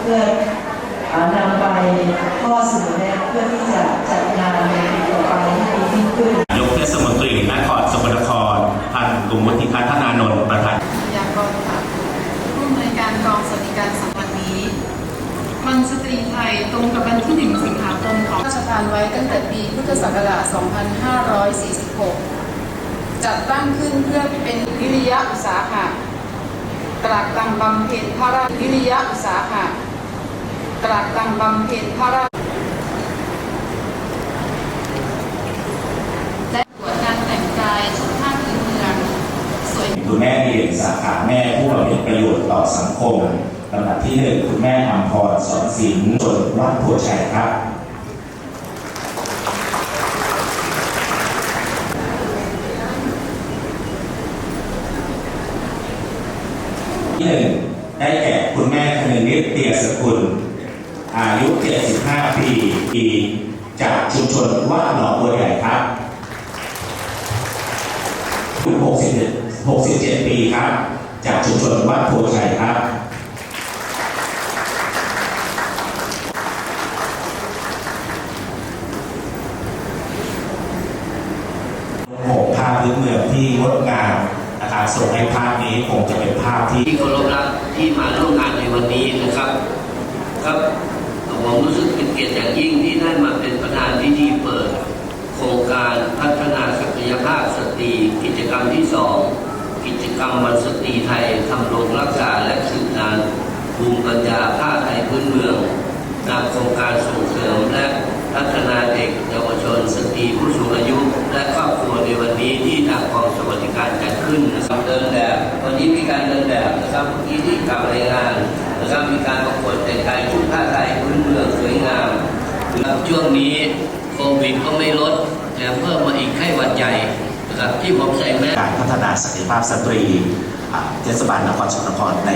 เพื่อนำไปข้อเสนอแนะเพื่อที่จะจัดงานในปีต่อไปให้ดียิ่งขึ้นนายกเทศมนตรีนครสกลนครท่านกรุงวุฒิพัฒนานนท์ประธานยากรค่ะผู้อำนวยการกองสวัสดิการสังวันนี้วันสตรีไทยตรงกับวันที่ 1 สิงหาคมของราชทานไว้ตั้งแต่ปีพุทธศักราช 2546 จัดตั้งขึ้นเพื่อเป็นวิริยะอุตสาหะ ตรากตังบำเพ็ญพระราชวิริยะอุตสาหะตรากตังบำเพ็ญพระราชและตรวจการแต่งกายชุดผ้าพื้นเมืองสวยคุณแม่เรียนสาขาแม่ผู้บำเพ็ญประโยชน์ต่อสังคมลำดับที่หนึ่งคุณแม่อัมพรสอนศิลป์จนวัดโพชัยครับ ที่หนึ่งได้แก่คุณแม่ คนึงนิดเตียสกุล อายุ 75 ปีปีจากชุมชนวัดหนองบัวใหญ่ครับ67 67 ปีครับ จากชุมชนวัดโพชัยครับโหภาพื้นเมืองที่งดงาม นะครับส่งให้ภาพนี้คงจะเป็นภาพที่ที่เคารพรักที่มาร่วมงานในวันนี้นะครับ ครับผมรู้สึกเป็นเกียรติอย่างยิ่งที่ได้มาเป็นประธานพิธีเปิด โครงการพัฒนาศักยภาพสตรีกิจกรรมที่สองกิจกรรมวันสตรีไทยทำรงรักษาและสืบนานภูมิปัญญาผ้าไทยพื้นเมืองนำโครงการส่งเสริมและ พัฒนาเด็กเยาวชนสตรีผู้สูงอายุ และครอบครัวในวันนี้ที่ทางกองสวัสดิการจัดขึ้นนะครับเดินแบบวันนี้มีการเดินแบบนะครับเมื่อกี้ที่กล่าวรายงานนะครับมีการประกวดแต่งกายชุดผ้าไทยพื้นเมืองสวยงามนะครับช่วงนี้โควิดก็ไม่ลดแถมเพิ่มมาอีกไข้หวัดใหญ่นะครับที่ผมใส่แมสการพัฒนาศักยภาพสตรีอ่าเทศบาลนครสกลนครใน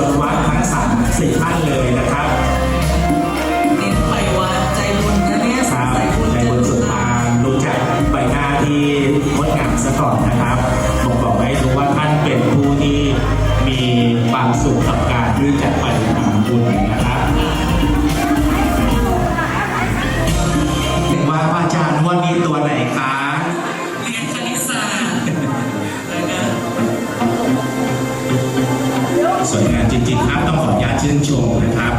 อ่าชุมชนวัดทั้งสามสี่ท่านเลยนะครับเน้นไปวัดใจบุญนะเนี่ยคสรังบสัยบุญในจะบนสุดทางรู้จักใบหน้าที่งดงามซะก่อนนะครับผมบอกไว้รู้ว่าท่านเป็นผู้ที่มีความสุขกับการที่จะไปทำบุญนะครับ สวยงามจริงๆครับ ต้องขออนุญาตชื่นชมนะครับ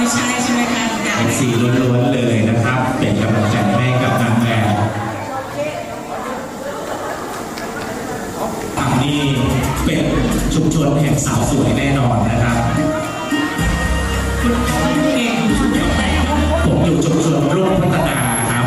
ไม่ใช่ใช่ไหมคะเอฟซีล้วนๆเลยนะครับ เป็นกำลังใจให้กับนางแบบฝั่งนี้เป็นชุมชนแห่งสาวสวยแน่นอนนะครับผมอยู่ชุมชนร่วมพัฒนาครับ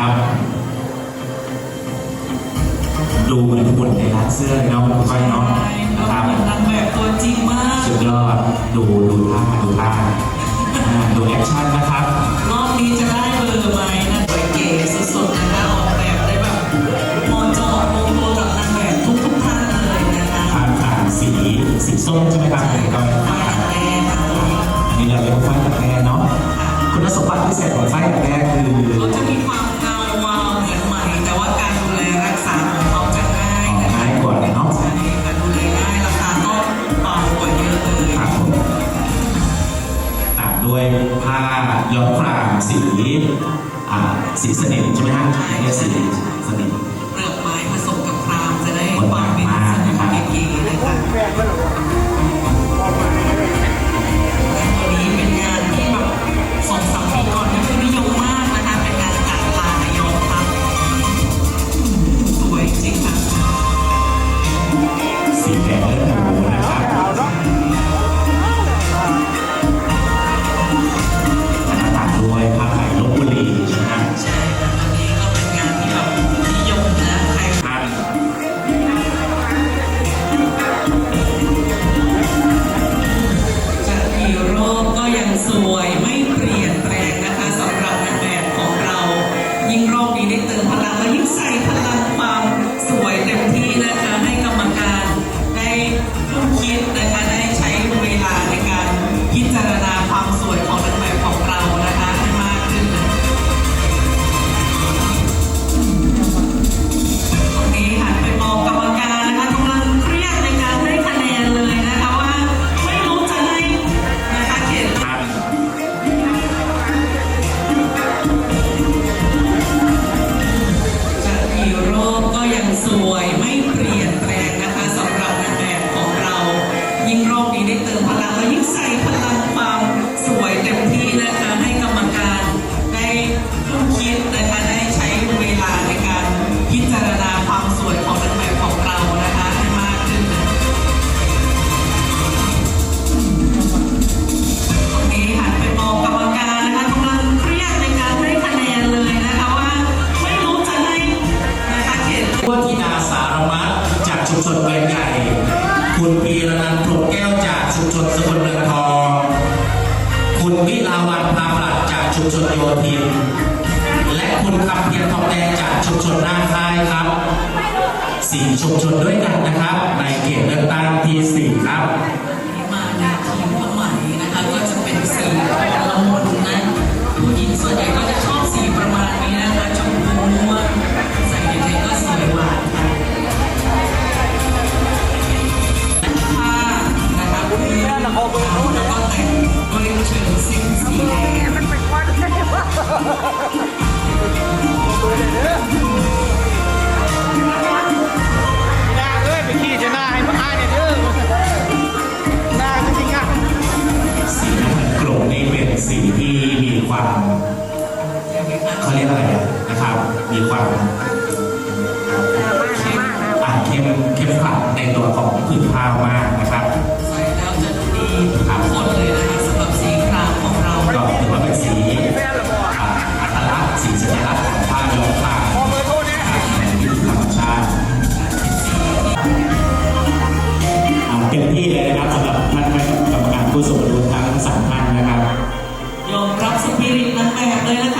ครับ ดูเหมือนคนในร้านเสื้อเลยเนาะค่อยเนาะนะคนางแบบตัวจริงมาก สุดยอด ดูดูท่าดูท่าดูแอคชั่นนะ ณรีระนัตน์กลุกแก้วจากชุมชนสกุลเรืองทอง คุณวิลาวันพาปลัดจากชุมชนโยธิน และคุณคำเพียรทองแดงจากชุมชนหนาค่ายครับสี่ชุมชนด้วยกันนะครับ ในเขตเลือกตั้งที่สี่ครับมาจาทีมใหม่นะคะก็จะเป็นสี่ละมุนนะผู้หญิงส่วนใหญ่ก็จะ เขาเรียกอะไรนะครับ มีความเข้มเข้มขลังในตัวของผืนผ้ามากนะครับใส่จะดูดีทั้งหมเลยนะคะสำหรับสีครามของเราก็ถือว่าเป็นสีอัตลัณ์สีสัญลักษณ์ของผ้าย้อมผ้าใที่ธรรมชาติเต็มที่เลยนะครับสำหรับท่านกรรมการผู้สมรู้ทั้งสามท่านนะครับ ยอมรับสปิริตนั้นแบบเลยนะคะ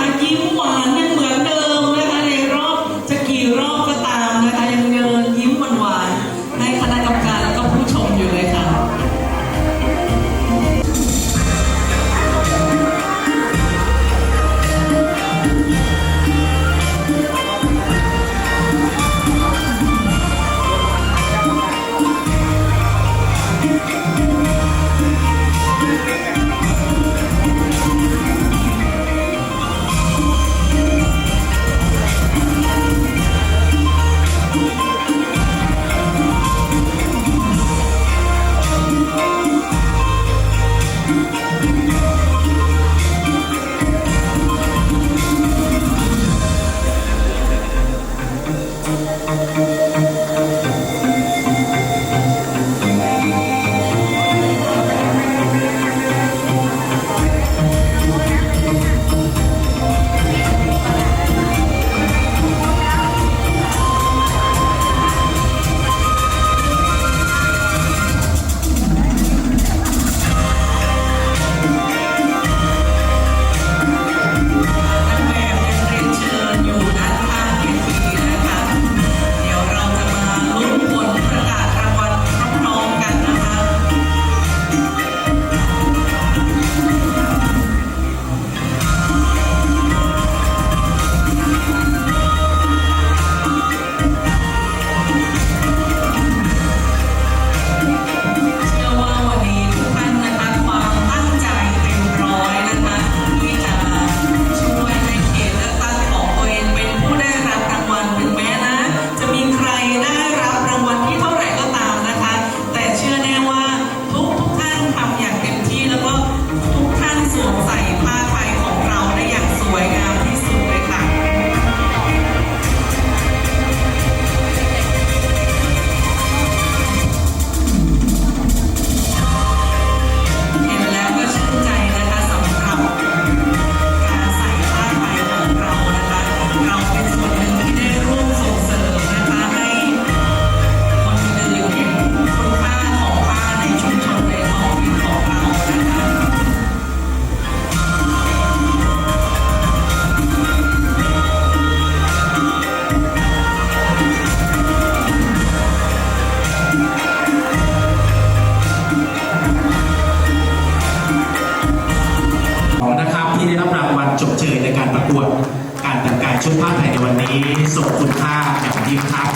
นี้ส่งคุณค่าอย่างยิ่งครับ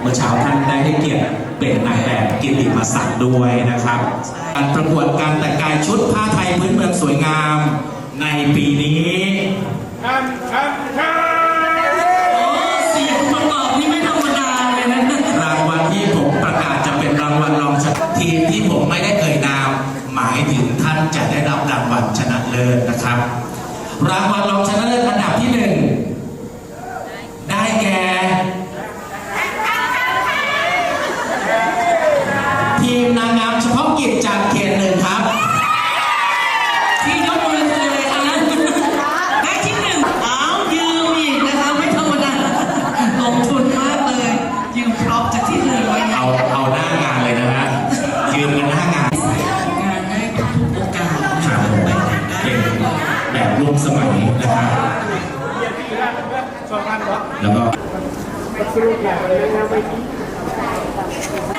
เมื่อเช้าท่านได้ให้เกียรติเป็นนายแบบกิติมศักดิ์ด้วยนะครับ การประกวดการแต่งกายชุดผ้าไทยพื้นเมืองสวยงามในปีนี้โอ้เสียงประกอบนี่ไม่ธรรมดาเลยนะรางวัลที่ผมประกาศจะเป็นรางวัลรองชนะทีมที่ผมไม่ได้เอ่ยนาม หมายถึงท่านจะได้รับรางวัลชนะเลิศนะครับ รางวัลรองชนะเลิศอันดับที่หนึ่ง แล้วก็